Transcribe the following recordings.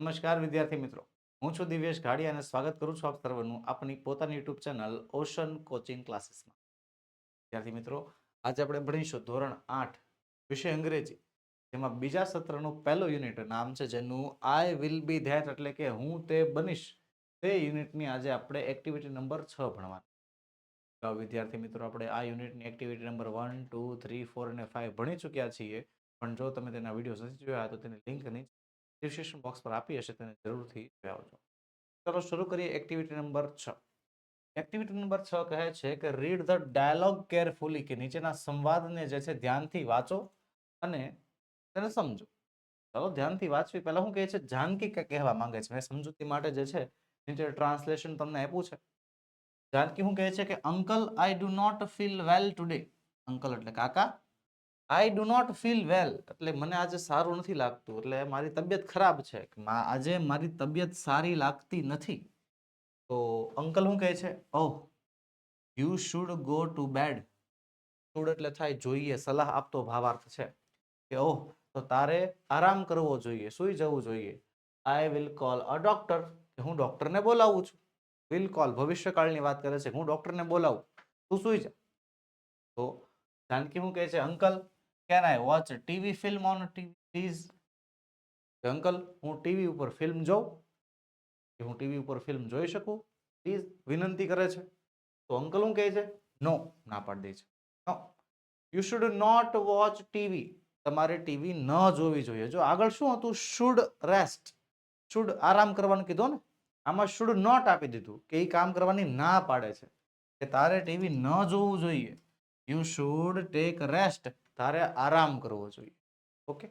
નમસ્કાર વિદ્યાર્થી મિત્રો. હું છું દિવ્યેશ ઘાડી અને સ્વાગત કરું છું આપ સર્વનું આપણી પોતાની યુટ્યુબ ચેનલ ઓશન કોચિંગ ક્લાસીસમાં. વિદ્યાર્થી મિત્રો, આજે આપણે ભણીશું ધોરણ આઠ, વિષય અંગ્રેજી. જેમાં બીજા સત્રનું પહેલું યુનિટ નામ છે, જેનું આઈ વિલ બી ધેટ એટલે કે હું તે બનીશ. તે યુનિટની આજે આપણે એક્ટિવિટી નંબર છ ભણવાની. વિદ્યાર્થી મિત્રો, આપણે આ યુનિટની activity number one two three four અને ફાઇવ ભણી ચૂક્યા છીએ. પણ જો તમે તેના વીડિયો નથી જોયા, તો તેની લિંક નીચે ડિસ્ક્રિપ્શન બોક્સ પર આપી હશે, તેને જરૂરથી જોઈ આવજો ચલો, શરૂ કરીએ એક્ટિવિટી નંબર છ. એક્ટિવિટી નંબર છ કહે છે કે રીડ ધ ડાયલોગ કેરફુલી કે નીચેના સંવાદને જે છે ધ્યાનથી વાંચો અને તેને સમજો. ચાલો, ધ્યાનથી વાંચવી. પહેલાં શું કહે છે, જાનકી કે, કહેવા માંગે છે. મેં સમજૂતી માટે જે છે નીચે ટ્રાન્સલેશન તમને આપ્યું છે. જાનકી શું કહે છે કે uncle I do not feel well today uncle એટલે કાકા. I do not feel well એટલે મને આજે સારું નથી લાગતું. એટલે મારી તબિયત ખરાબ છે. આજે મારી તબિયત સારી લાગતી નથી. તો અંકલ શું કહે છે? ઓહ you should go to bed should એટલે થાય જોઈએ. સલાહ આપતો ભાવાર્થ છે. કે ઓહ, તો તારે આરામ કરવો જોઈએ. સૂઈ જવું જોઈએ. I will call a doctor કે હું ડૉક્ટરને બોલાવું છું. વિલ કોલ ભવિષ્યકાળની વાત કરે છે. હું ડૉક્ટરને બોલાવું. તું સૂઈ જા. તો જાનકી શું કહે છે? Uncle can I watch TV film on TV? Please. Uncle, હું ટીવી ઉપર ફિલ્મ જોઉં. હું ટીવી ઉપર ફિલ્મ જોઈ શકું? પ્લીઝ, વિનંતી કરે છે. તો અંકલ શું કહે છે? નો, ના પાડી દે છે. You should not watch TV. તમારે ટીવી ન જોવી જોઈએ. જો આગળ શું હતું? શુડ રેસ્ટ શુડ આરામ કરવાનું કીધું ને? આમાં શુડ નોટ આપી દીધું. કે એ કામ કરવાની ના પાડે છે. કે તારે ટીવી ન જોવું જોઈએ. યુ શુડ ટેક રેસ્ટ તારે આરામ કરવો જોઈએ. ઓકે?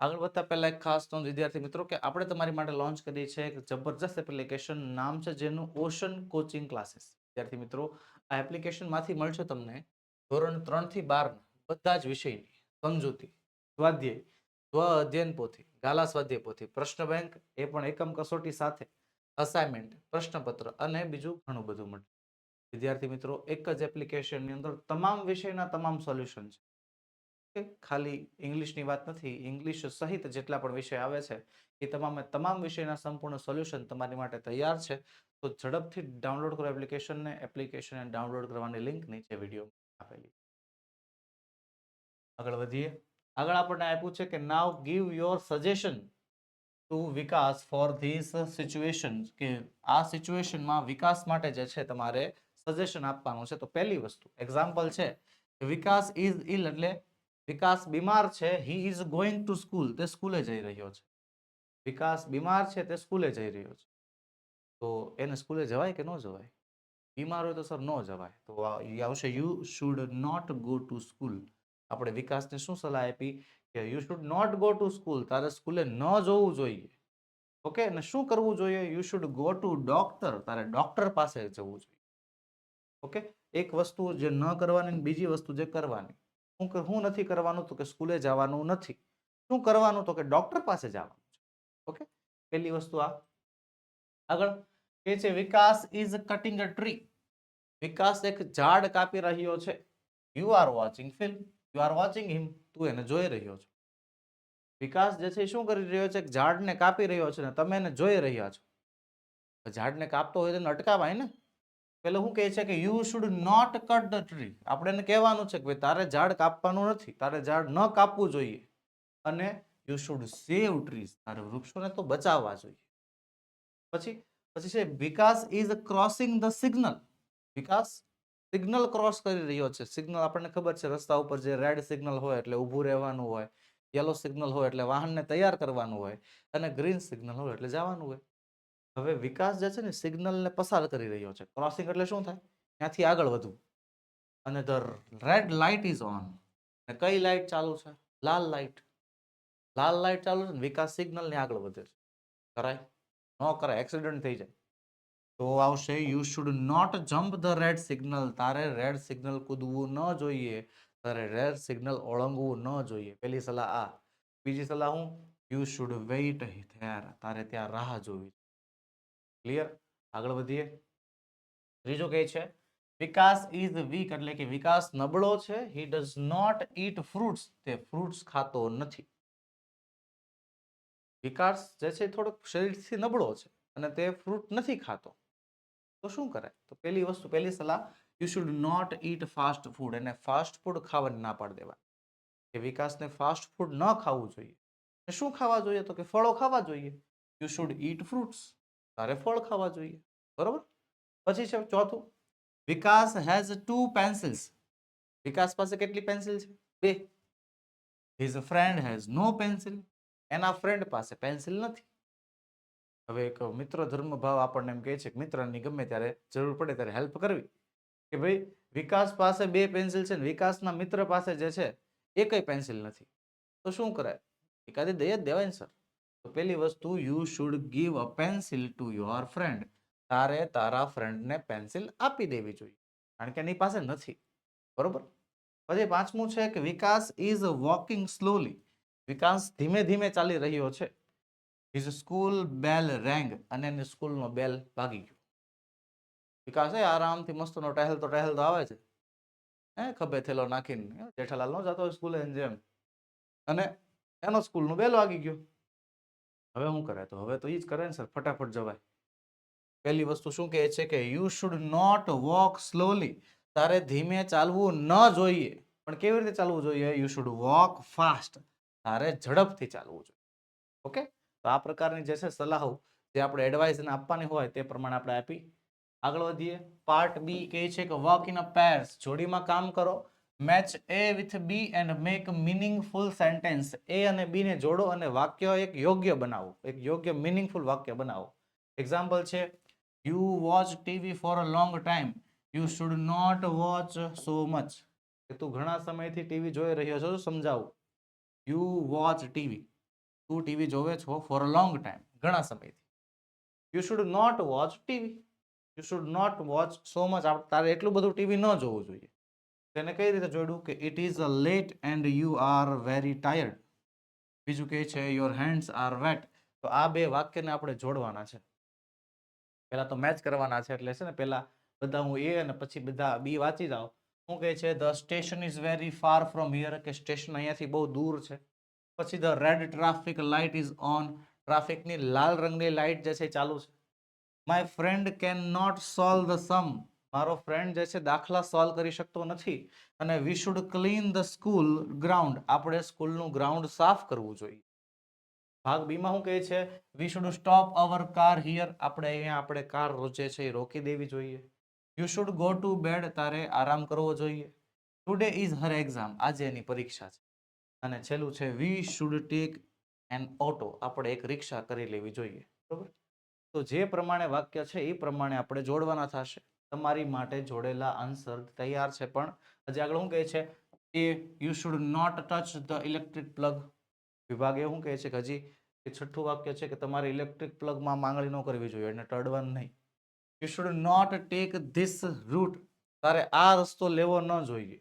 આગળ વધતા પહેલા એક ખાસ નોંધ વિદ્યાર્થી મિત્રો કે આપણે તમારી માટે લોન્ચ કરી છે એક જબરજસ્ત એપ્લિકેશન નામ છે જેનું ઓશન કોચિંગ ક્લાસીસ વિદ્યાર્થી મિત્રો, આ એપ્લિકેશનમાંથી મળશે તમને ધોરણ ત્રણથી બારના બધા જ વિષયની સમજૂતી, સ્વાધ્યાય, સ્વ અધ્યયન પોથી, ગાલા સ્વાધ્યાય પોથી, પ્રશ્ન બેંક એ પણ એકમ કસોટી સાથે અસાઇનમેન્ટ પ્રશ્નપત્ર અને બીજું ઘણું બધું મળે વિદ્યાર્થી મિત્રો, એક જ એપ્લિકેશનની અંદર તમામ વિષયના તમામ સોલ્યુશન છે. ખાલી ઇંગ્લિશની વાત નથી, ઇંગ્લિશ સહિત જેટલા પણ વિષય આવે છે, એ તમામે તમામ વિષયના સંપૂર્ણ સોલ્યુશન તમારી માટે તૈયાર છે. તો ઝડપથી ડાઉનલોડ કરો એપ્લિકેશનને એપ્લિકેશનને ડાઉનલોડ કરવાની લિંક નીચે વીડિયો આપેલી. આગળ વધીએ. આગળ આપણને આપ્યું છે કે now give your suggestion to Vikas for this situation કે આ સિચ્યુએશનમાં વિકાસ માટે જે છે તમારે સજેશન આપવાનું છે. તો પહેલી વસ્તુ એક્ઝામ્પલ છે, વિકાસ ઇઝ ઇલ એટલે વિકાસ બીમાર છે, he is going to school, તે સ્કૂલે જઈ રહ્યો છે. વિકાસ બીમાર છે, તે સ્કૂલે જઈ રહ્યો છે. તો એને સ્કૂલે જવાય કે ન જવાય? બીમાર હોય તો સર ન જવાય. તો આવશે you should not go to school આપણે વિકાસને શું સલાહ આપી? કે you should not go to school તારે સ્કૂલે ન જવું જોઈએ. ઓકે? અને શું કરવું જોઈએ? You should go to doctor તારે ડોક્ટર પાસે જવું જોઈએ. ઓકે? એક વસ્તુ જે ન કરવાની બીજી વસ્તુ જે કરવાની. હું હું નથી કરવાનું તો કે સ્કૂલે જવાનું નથી. શું કરવાનું તો કે ડોક્ટર પાસે જવાનું છે. ઓકે? પહેલી વસ્તુ આ. આગળ કે છે, Vikas is cutting a tree. Vikas એક ઝાડ કાપી રહ્યો છે. You are watching film you are watching him તું એને જોઈ રહ્યો છો. વિકાસ જે છે શું કરી રહ્યો છે? ઝાડને કાપી રહ્યો છે ને તમે એને જોઈ રહ્યા છો. ઝાડને કાપતો હોય તો એને અટકાવાય ને. પેલો શું કહે છે કે you should not cut the tree આપણે એને કહેવાનું છે કે ભાઈ તારે ઝાડ કાપવાનું નથી, તારે ઝાડ ન કાપવું જોઈએ. અને યુ શુડ સેવ ટ્રીઝ તારે વૃક્ષોને તો બચાવવા જોઈએ. પછી પછી છે, Vikas is crossing the signal Vikas signal cross કરી રહ્યો છે. સિગ્નલ આપણને ખબર છે, રસ્તા ઉપર જે રેડ સિગ્નલ હોય એટલે ઊભું રહેવાનું હોય. યલો સિગ્નલ હોય એટલે વાહનને તૈયાર કરવાનું હોય. અને ગ્રીન સિગ્નલ હોય એટલે જવાનું હોય. હવે વિકાસ જે છે ને સિગ્નલને પસાર કરી રહ્યો છે. ક્રોસિંગ એટલે શું થાય? ત્યાંથી આગળ વધવું. અને the red light is on ને કઈ લાઇટ ચાલુ છે? લાલ લાઇટ લાલ લાઇટ ચાલુ છે ને વિકાસ સિગ્નલને આગળ વધે છે. કરાય? ન કરાય? એક્સિડન્ટ થઈ જાય. તો આવશે you should not jump the red signal તારે રેડ સિગ્નલ કૂદવું ન જોઈએ. તારે રેડ સિગ્નલ ઓળંગવું ન જોઈએ. પેલી સલાહ આ. બીજી સલાહ હું યુ શુડ વેઇટ ધેર તારે ત્યાં રાહ જોવી ક્લિયર આગળ વધીએ. ત્રીજો કહે છે, વિકાસ ઇઝ વીક એટલે કે વિકાસ નબળો છે he does not eat fruits તે ફ્રૂટ્સ ખાતો નથી. વિકાસ જે છે થોડોક શરીરથી નબળો છે અને તે ફ્રૂટ નથી ખાતો. તો શું કરે? તો પહેલી વસ્તુ, પહેલી સલાહ you should not eat fast food એને ફાસ્ટ ફૂડ ખાવાની ના પાડી દેવા. કે વિકાસને ફાસ્ટ ફૂડ ન ખાવું જોઈએ. શું ખાવા જોઈએ? તો કે ફળો ખાવા જોઈએ. યુ શુડ ઈટ ફ્રૂટ્સ તારે ફળ ખાવા જોઈએ. બરોબર? પછી છે ચોથું, Vikas has two pencils Vikas પાસે કેટલી પેન્સિલ છે? બે. His friend has no pencil એના ફ્રેન્ડ પાસે પેન્સિલ નથી. હવે એક મિત્ર ધર્મ ભાવ આપણને એમ કહે છે કે મિત્રની ગમે ત્યારે જરૂર પડે ત્યારે હેલ્પ કરવી. કે ભાઈ, વિકાસ પાસે બે પેન્સિલ છે ને વિકાસના મિત્ર પાસે જે છે એ કઈ પેન્સિલ નથી. તો શું કરાય? એકાદી દઈ જ દેવાય ને સર તો પહેલી વસ્તુ you should give a pencil to your friend તારે તારા ફ્રેન્ડને પેન્સિલ આપી દેવી જોઈએ, કારણ કે એની પાસે નથી. બરોબર? પછી પાંચમું છે કે Vikas is walking slowly Vikas ધીમે ધીમે ચાલી રહ્યો છે. હિઝ સ્કૂલ બેલ રેંગ અને એની સ્કૂલનો બેલ ભાગી ગયો. વિકાસ, એ આરામથી મસ્તનો ટહેલતો ટહેલતો આવે છે. હે, ખભે થેલો નાખીને. જેઠાલાલ નો જતો હોય સ્કૂલે જેમ. અને એનો સ્કૂલનો બેલ વાગી ગયો. હવે શું કરે? તો હવે તો એ જ કરે ને સર, ફટાફટ જવાય. પહેલી વસ્તુ શું કહે છે કે you should not walk slowly તારે ધીમે ચાલવું ન જોઈએ. પણ કેવી રીતે ચાલવું જોઈએ? યુ શુડ વોક ફાસ્ટ તારે ઝડપથી ચાલવું જોઈએ. ઓકે? તો આ પ્રકારની જે છે સલાહો, જે આપણે એડવાઇસ આપવાની હોય તે પ્રમાણે આપણે આપી. આગળ વધીએ. પાર્ટ બી કહે છે કે વર્ક ઇન અ પેર્સ જોડીમાં કામ કરો. Match A with B and make meaningful sentence A અને બી ને જોડો અને વાક્ય એક યોગ્ય બનાવો. એક યોગ્ય મિનિંગફુલ વાક્ય બનાવો. એક્ઝામ્પલ છે you watch TV for a long time you should not watch so much કે તું ઘણા સમયથી ટીવી જોઈ રહ્યો છો, સમજાવું. યુ વોચ ટીવી તું ટીવી જોવે છો ફોર અ લોંગ ટાઈમ ઘણા સમયથી. You should not watch TV you should not watch so much તારે એટલું બધું ટીવી ન જોવું જોઈએ. તેને કઈ રીતે જોડ્યું કે it is a late and you are very tired બીજું કહે છે યોર હેન્ડ્સ આર વેટ તો આ બે વાક્યને આપણે જોડવાના છે. પહેલાં તો મેચ કરવાના છે એટલે છે ને પહેલાં બધા હું એ અને પછી બધા બી વાંચી જાઉં. શું કહે છે? The station is very far from here કે સ્ટેશન અહીંયાથી બહુ દૂર છે. પછી the red traffic light is on ટ્રાફિકની લાલ રંગની લાઇટ જે છે ચાલુ છે. My friend can not solve the sum મારો ફ્રેન્ડ જે છે દાખલા સોલ્વ કરી શકતો નથી અને we should clean the school ground આપણે સ્કૂલનું ગ્રાઉન્ડ સાફ કરવું જોઈએ. ભાગ બીમાં શું કહે છે? We should stop our car here આપણે અહીંયા આપણે કાર જે છે એ રોકી દેવી જોઈએ. You should go to bed તારે આરામ કરવો જોઈએ. ટુડે ઇઝ હર એક્ઝામ આજે એની પરીક્ષા છે. અને છેલ્લું છે we should take an auto આપણે એક રિક્ષા કરી લેવી જોઈએ. બરોબર? તો જે પ્રમાણે વાક્ય છે એ પ્રમાણે આપણે જોડવાના થશે. તમારી માટે જોડેલા આન્સર તૈયાર છે. પણ હજી આગળ શું કહે છે એ you should not touch the electric plug વિભાગ એ શું કહે છે કે હજી એ છઠ્ઠું વાક્ય છે કે તમારે ઇલેક્ટ્રિક પ્લગમાં માંગણી ન કરવી જોઈએ એને ટળવાનું નહીં. You should not take this route તારે આ રસ્તો લેવો ન જોઈએ.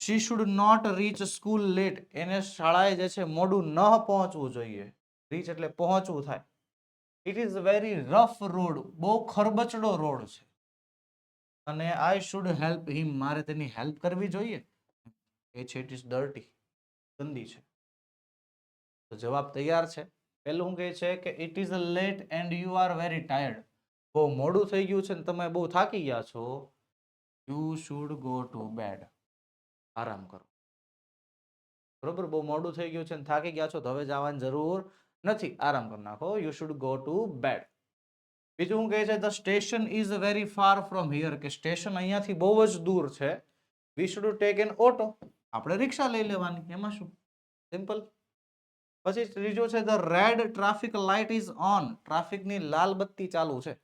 She should not reach school late એને શાળાએ જે છે મોડું ન પહોંચવું જોઈએ. રીચ એટલે પહોંચવું થાય. It is very rough road બહુ ખરબચડો રોડ છે. અને આઈ શુડ હેલ્પ હિમ મારે તેની હેલ્પ કરવી જોઈએ? એ છે ઇટ ઇઝ ડર્ટી ગંદી છે. તો જવાબ તૈયાર છે. પહેલું કહે છે કે it is late and you are very tired બહુ મોડું થઈ ગયું છે ને તમે બહુ થાકી ગયા છો. You should go to bed આરામ કરો. બરોબર? બહુ મોડું થઈ ગયું છે ને થાકી ગયા છો તો હવે જવાની જરૂર નથી. આરામ કરી નાખો. You should go to bed બીજું શું કહે છે the station is very far from here કે સ્ટેશન અહીંયાથી બહુ જ દૂર છે. We should take an auto આપણે રિક્ષા લઈ લેવાની, એમાં શું? સિમ્પલ પછી ત્રીજો છે the red traffic light is on ટ્રાફિકની લાલ બત્તી ચાલુ છે.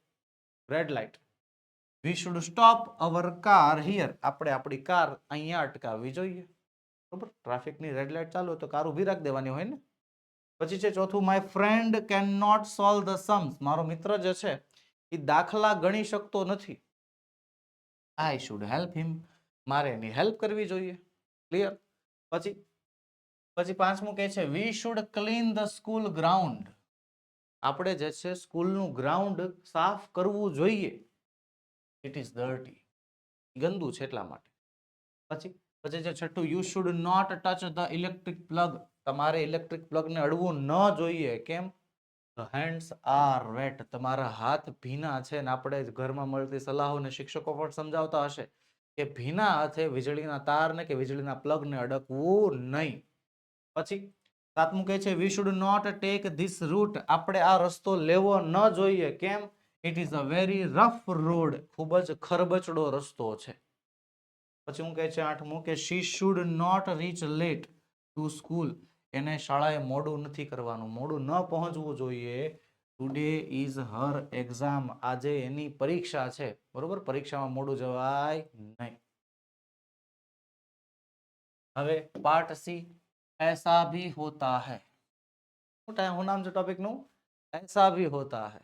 Red light we should stop our car here આપણે આપણી કાર અહીંયા અટકાવવી જોઈએ. બરોબર? ટ્રાફિકની રેડ લાઇટ ચાલુ હોય તો કાર ઊભી રાખી દેવાની હોય ને? પછી છે ચોથું my friend can not solve the sums મારો મિત્ર જે છે, એ દાખલા ગણી શકતો નથી. આઈ શુડ હેલ્પ હિમ મારે એની હેલ્પ કરવી જોઈએ. ક્લિયર પછી પછી પાંચમું કહે છે we should clean the school ground આપણે જે છે, સ્કૂલનું ગ્રાઉન્ડ સાફ કરવું જોઈએ. ઇટ ઇઝ ડર્ટી ગંદુ છે એટલા માટે. પછી પછી જે છઠ્ઠું you should not touch the electric plug તમારે ઇલેક્ટ્રિક પ્લગને અડવું ન જોઈએ. કેમ? હેન્ડ્સ આર વેટ તમારા હાથ ભીના છે ને આપણે ઘરમાં મળતી સલાહો ને શિક્ષકો પણ સમજાવતા હશે કે ભીના હાથે વીજળીના તારને કે વીજળીના પ્લગને અડકવું નહીં. પછી સાતમું કહે છે we should not take this route આપણે આ રસ્તો લેવો ન જોઈએ. કેમ? It is a very rough road ખૂબ જ ખરબચડો રસ્તો છે. પછી હું કહે છે આઠમું કે she should not reach late to school એને શાળાએ મોડું નથી કરવાનું. મોડું ન પહોંચવું જોઈએ. ટુડે ઇઝ હર એક્ઝામ આજે એની પરીક્ષા છે. બરોબર? પરીક્ષામાં મોડું જવાય નહીં. હવે પાર્ટ સી એસા ભી હોતા હૈ. શું ટાઈમ? નામ છે ટોપિકનું? એસા ભી હોતા હૈ.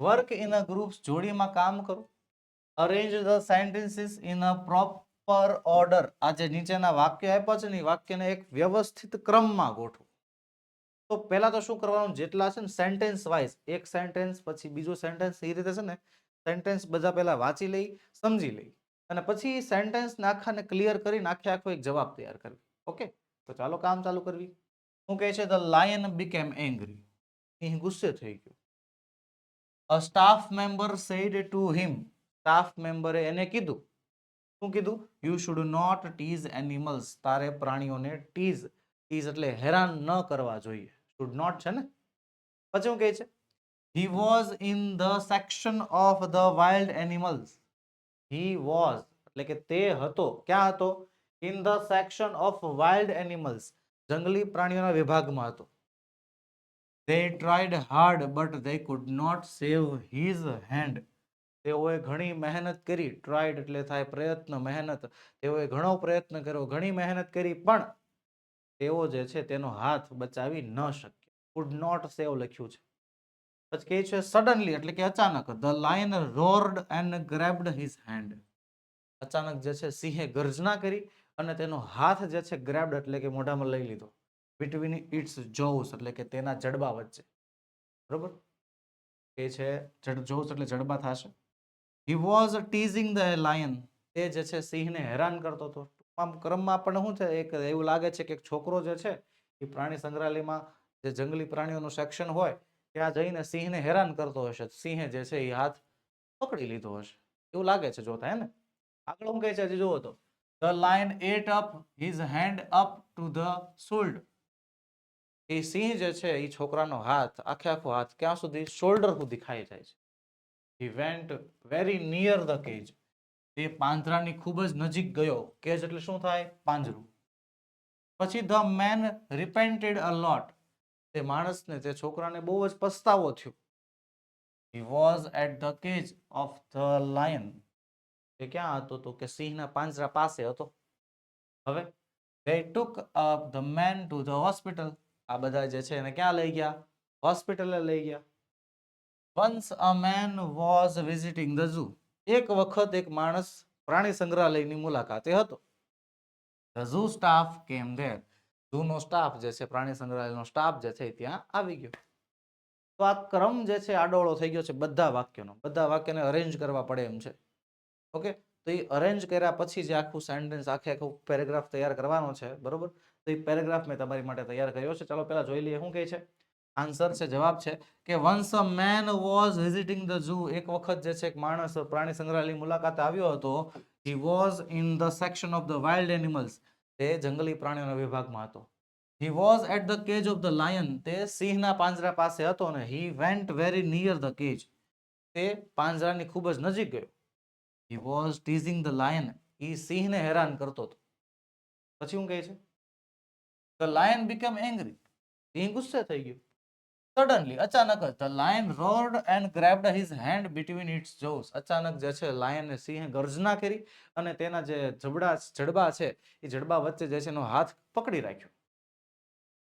વર્ક ઇન અ ગ્રુપ જોડીમાં કામ કરું. Arrange the sentences in a proper order આ જે નીચેના વાક્ય આપ્યા છે ને એ વાક્યને એક વ્યવસ્થિત ક્રમમાં ગોઠવો. તો પહેલાં તો શું કરવાનું? જેટલા છે ને સેન્ટેન્સ વાઇઝ એક સેન્ટેન્સ પછી બીજું સેન્ટેન્સ એ રીતે છે ને સેન્ટેન્સ બધા પહેલાં વાંચી લઈ, સમજી લઈ. અને પછી સેન્ટેન્સ આખાને ક્લિયર કરીને આખે આખો એક જવાબ તૈયાર કરવી. ઓકે? તો ચાલો કામ ચાલુ કરવી. શું કહે છે? ધ લાયન બીકેમ એંગ્રી અહીં ગુસ્સે થઈ ગયો. A staff member said to him staff મેમ્બરે એને કીધું. શું કીધું? You should not tease animals તારે પ્રાણીઓને ટીઝ ટીઝ એટલે હેરાન ન કરવા જોઈએ. શુડ નોટ છે ને? પછી શું કહે છે? He was in the section of the wild animals he was એટલે કે તે હતો. ક્યાં હતો? In the section of wild animals જંગલી પ્રાણીઓના વિભાગમાં હતો. They tried hard, but they could not save his hand. તેઓએ ઘણી મહેનત કરી ટ્રાઈડ એટલે થાય પ્રયત્ન, મહેનત. તેઓએ ઘણો પ્રયત્ન કર્યો, ઘણી મહેનત કરી, પણ તેઓ જે છે તેનો હાથ બચાવી ન શક્યો. કુડ નોટ સેવ લખ્યું છે. પછી કહે છે સડનલી એટલે કે અચાનક the lion roared and grabbed his hand અચાનક જે છે, સિંહે ગર્જના કરી અને તેનો હાથ જે છે ગ્રેબ્ડ એટલે કે મોઢામાં લઈ લીધો. બિટવીન ઇટ્સ જોઉસ એટલે કે તેના જડબા વચ્ચે. બરોબર? એ છે, જડ જોઉસ એટલે જડબા થશે. He was teasing the lion તે જે છે, સિંહને હેરાન કરતો હતો. આમ ક્રમમાં પણ શું છે, એક એવું લાગે છે કે એક છોકરો જે છે, એ પ્રાણી સંગ્રહાલયમાં જે જંગલી પ્રાણીઓનું સેક્શન હોય, ત્યાં જઈને સિંહને હેરાન કરતો હશે. સિંહે જે છે, એ હાથ પકડી લીધો હશે. એવું લાગે છે જોતા, હે ને? આગળ હું કહે છે, હજી જુઓ તો. The lion ate up his hand up to the શોલ્ડ એ સિંહ જે છે, એ છોકરાનો હાથ, આખે આખો હાથ ક્યાં સુધી? શોલ્ડર સુધી ખાઈ જાય છે. He went very near the cage તે પાંજરાની ખૂબ જ નજીક ગયો. કેજ એટલે શું થાય? પાંજરું. પછી ધ મેન રિપેન્ટેડ અ લોટ તે માણસને તે છોકરાને બહુ જ પસ્તાવો થયો. He was at the cage of the lion એ ક્યાં હતો તો કે સિંહના પાંજરા પાસે હતો. હવે they took up the man to the hospital આ બધા જે છે એને ક્યાં લઈ ગયા? હોસ્પિટલે લઈ ગયા. Once a man was visiting the zoo, એક વખત એક માણસ પ્રાણી સંગ્રહાલયની મુલાકાતે હતો. The zoo staff came there. Zoo નો સ્ટાફ જે છે, પ્રાણી સંગ્રહાલયનો સ્ટાફ જે છે ત્યાં આવી ગયો. તો આ ક્રમ જે છે, આડોળો થઈ ગયો છે બધા વાક્યનો. બધા વાક્યને અરેન્જ કરવા પડે એમ છે. ઓકે તો એ અરેન્જ કર્યા પછી જે આખું સેન્ટેન્સ આખે આખું પેરેગ્રાફ તૈયાર કરવાનો છે, બરોબર? તો એ પેરેગ્રાફ મેં તમારી માટે તૈયાર કર્યો છે. ચાલો પહેલા જોઈ લઈએ શું કહે છે. આન્સર છે, જવાબ છે કે once a man was visiting the zoo. એક વખત જે છે, એક માણસ પ્રાણી સંગ્રહાલય મુલાકાતે આવ્યો હતો. He was in the section of the wild animals. તે જંગલી પ્રાણીઓના વિભાગમાં હતો. He was at the cage of the lion. તે સિંહના પાંજરા પાસે હતો અને he went very near the cage. તે પાંજરાની ખૂબ જ નજીક ગયો. He was teasing the lion. એ સિંહને હેરાન કરતો હતો. પછી શું કહે છે? The lion become angry. સિંહ ગુસ્સે થઈ ગયો. સડનલી અચાનક જ the lion roared and grabbed his hand between its jaws અચાનક જે છે લાયને સિંહે ગર્જના કરી અને તેના જે જબડા, જડબા છે, એ જડબા વચ્ચે જે છે એનો હાથ પકડી રાખ્યો.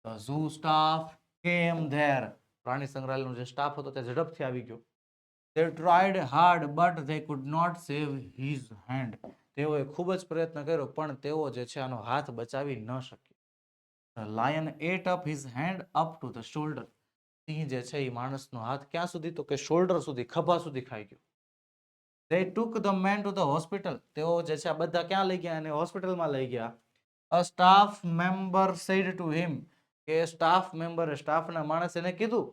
The zoo staff came there પ્રાણી સંગ્રહાલયનો જે સ્ટાફ હતો તે ઝડપથી આવી ગયો. They tried hard, but they could not save his hand. તેઓએ ખૂબ જ પ્રયત્ન કર્યો, પણ તેઓ જે છે આનો હાથ બચાવી ન શક્યો. Lion ate up his hand up to the shoulder. સિંહ જે છે એ માણસનો હાથ ક્યાં સુધી? તો કે શોલ્ડર સુધી, ખભા સુધી ખાઈ ગયો. They took the man to the hospital તેઓ જે છે આ બધા ક્યાં લઈ ગયા? એને હોસ્પિટલમાં લઈ ગયા. A staff member said to him કે સ્ટાફ મેમ્બરે સ્ટાફના માણસ એને કીધું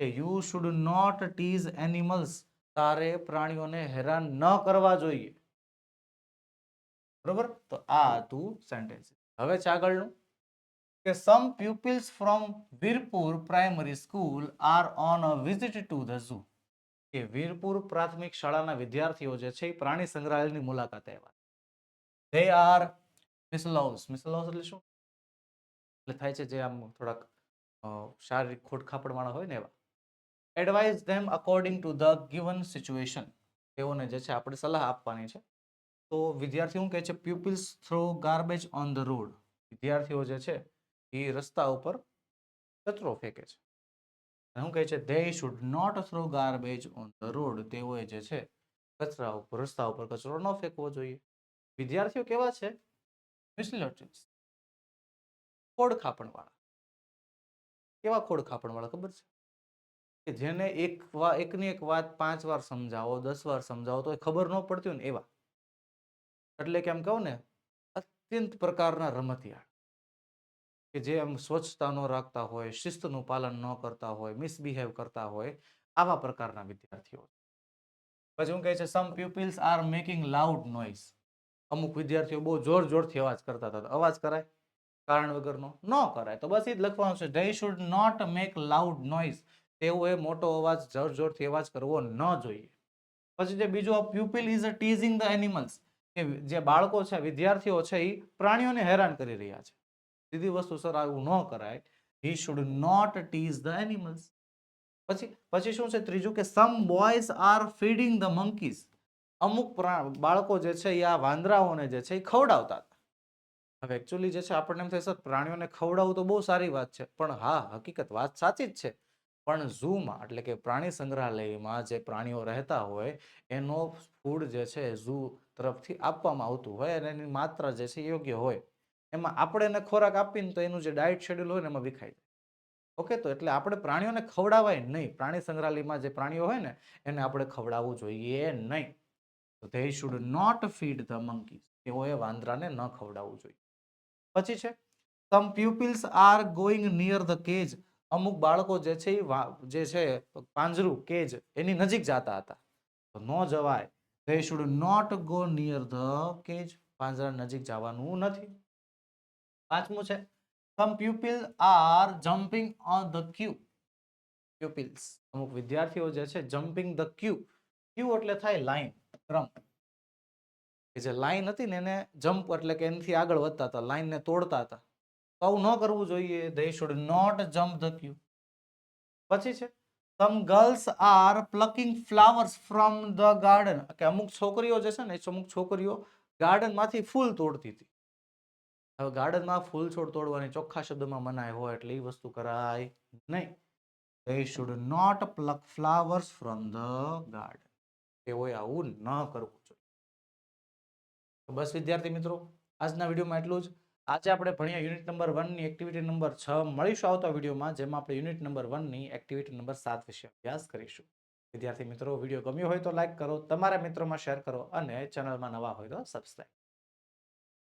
કે you should not tease animals તારે પ્રાણીઓને હેરાન ન કરવા જોઈએ. બરોબર? તો આ હતું સેન્ટેન્સ હવે છે આગળનું. કે some pupils from Virpur primary school are on a visit to the zoo કે વીરપુર પ્રાથમિક શાળાના વિદ્યાર્થીઓ જે છે એ પ્રાણી સંગ્રહાલયની મુલાકાતે આવ્યા. દે આર મિસલાઉસ મિસલાઉસ એટલે શું? એટલે થાય છે જે આમ થોડાક શારીરિક ખોટખાપણ વાળા હોય ને એવા. Advise them according to the given situation તેઓને જે છે આપણે સલાહ આપવાની છે. તો વિદ્યાર્થીઓ શું કહે છે pupils throw garbage on the road વિદ્યાર્થીઓ જે છે એ રસ્તા ઉપર કચરો ફેંકે છે. શું કહે છે? They should not throw garbage on the road તેઓએ જે છે, કચરા ઉપર રસ્તા ઉપર કચરો ન ફેંકવો જોઈએ. વિદ્યાર્થીઓ કેવા છે? મિસલેટિવ્સ ખોડખાપણ વાળા કેવા ખોડખાપણ વાળા ખબર છે? કે જેને એક વાર એકની એક વાત પાંચ વાર સમજાવો, દસ વાર સમજાવો, તો ખબર ન પડતી હોય ને એવા. એટલે કે એમ કહું ને, અત્યંત પ્રકારના રમતિયાળ. કે જે આમ સ્વચ્છતા ન રાખતા હોય, શિસ્તનું પાલન ન કરતા હોય મિસબિહેવ કરતા હોય, આવા પ્રકારના વિદ્યાર્થીઓ. પછી હું કહે છે? Some peoples are making loud noise અમુક વિદ્યાર્થીઓ બહુ જોર જોરથી અવાજ કરતા હતા. અવાજ કરાય? કારણ વગરનો? ન કરાય. તો બસ એ જ લખવાનું છે. They should not make loud noise. તેઓએ મોટો અવાજ જોર જોરથી અવાજ કરવો ન જોઈએ. પછી જે બીજું pupil is teasing the animals કે જે બાળકો છે, વિદ્યાર્થીઓ છે એ પ્રાણીઓને હેરાન કરી રહ્યા છે. સીધી વસ્તુ સર આવું ન કરાય. He should not tease the animals પછી પછી શું છે ત્રીજું કે some boys are feeding the monkeys અમુક બાળકો જે છે એ આ વાંદરાઓને જે છે એ ખવડાવતા હતા. હવે એકચ્યુઅલી જે છે આપણને એમ થાય, સર, પ્રાણીઓને ખવડાવવું તો બહુ સારી વાત છે. પણ હા, હકીકત વાત સાચી જ છે. પણ ઝૂમાં, એટલે કે પ્રાણી સંગ્રહાલયમાં જે પ્રાણીઓ રહેતા હોય, એનો ફૂડ જે છે ઝૂ તરફથી આપવામાં આવતું હોય અને એની માત્રા જે છે યોગ્ય હોય. એમાં આપણે એને ખોરાક આપીને તો એનું જે ડાયટ શેડ્યુલ હોય ને એમાં વિખાઈ જાય. ઓકે તો એટલે આપણે પ્રાણીઓને ખવડાવાય નહીં. પ્રાણી સંગ્રહાલયમાં જે પ્રાણીઓ હોય ને, એને આપણે ખવડાવવું જોઈએ નહીં. તો they should not feed the monkey તેઓએ વાંદરાને ન ખવડાવવું જોઈએ. પછી છે some pupils are going near the cage અમુક બાળકો જે છે એ જે છે પાંજરું કેજ એની નજીક જતા હતા. તો ન જવાય. They should not go near the cage પાંજરા નજીક જવાનું નથી. પાંચમું છે some pupil are jumping on the queue pupils અમુક વિદ્યાર્થીઓ જે છે જમ્પિંગ ધ ક્યુ ક્યુ એટલે થાય લાઈન ક્રમ કે જે લાઈન હતી ને, એને જમ્પ એટલે કે એનાથી આગળ વધતા હતા લાઈનને તોડતા હતા. તો આવું ન કરવું જોઈએ, they should not jump the queue પછી છે some girls are plucking flowers from the garden કે અમુક છોકરીઓ જે છે ને અમુક છોકરીઓ ગાર્ડનમાંથી ફૂલ તોડતી હતી. હવે ગાર્ડનમાં ફૂલ છોડ તોડવાની ચોખ્ખા શબ્દમાં મનાય હોય એટલે એ વસ્તુ કરાય નહીં. They should not pluck flowers from the garden તેઓએ આવું ન કરવું જોઈએ. બસ વિદ્યાર્થી મિત્રો, આજના વિડીયોમાં એટલું જ. આજે આપણે ભણ્યા યુનિટ નંબર વનની એક્ટિવિટી નંબર છ મળીશું આવતા વિડીયોમાં, જેમાં આપણે યુનિટ નંબર વનની એક્ટિવિટી નંબર સાત વિશે અભ્યાસ કરીશું. વિદ્યાર્થી મિત્રો, વીડિયો ગમ્યો હોય તો લાઇક કરો, તમારા મિત્રોમાં શેર કરો અને ચેનલમાં નવા હોય તો સબસ્ક્રાઈબ